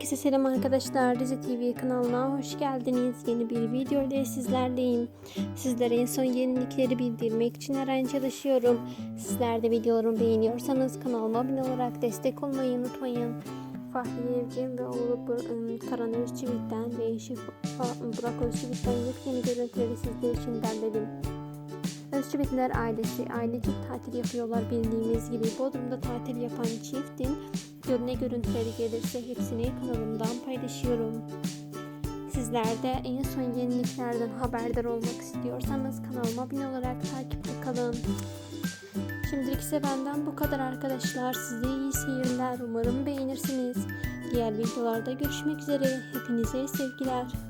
Herkese selam arkadaşlar. Dizi TV kanalına hoş geldiniz. Yeni bir video ile sizlerleyim. Sizlere en son yenilikleri bildirmek için her an çalışıyorum. Sizler de videolarımı beğeniyorsanız kanalıma abone olarak destek olmayı unutmayın. Fahriye Evcim ve oğlu Bur- Karan Özçivit'ten ve eşi Burak Özçivit'ten yepyeni görüntüleri sizler için derledim. Özçivitler ailesi ailecek tatil yapıyorlar bildiğimiz gibi. Bodrum'da tatil yapan çiftin ne görüntüleri gelirse hepsini kanalımdan paylaşıyorum. Sizler de en son yeniliklerden haberdar olmak istiyorsanız kanalıma abone olarak takipte kalın. Şimdilik ise benden bu kadar arkadaşlar. Size iyi seyirler. Umarım beğenirsiniz. Diğer videolarda görüşmek üzere. Hepinize sevgiler.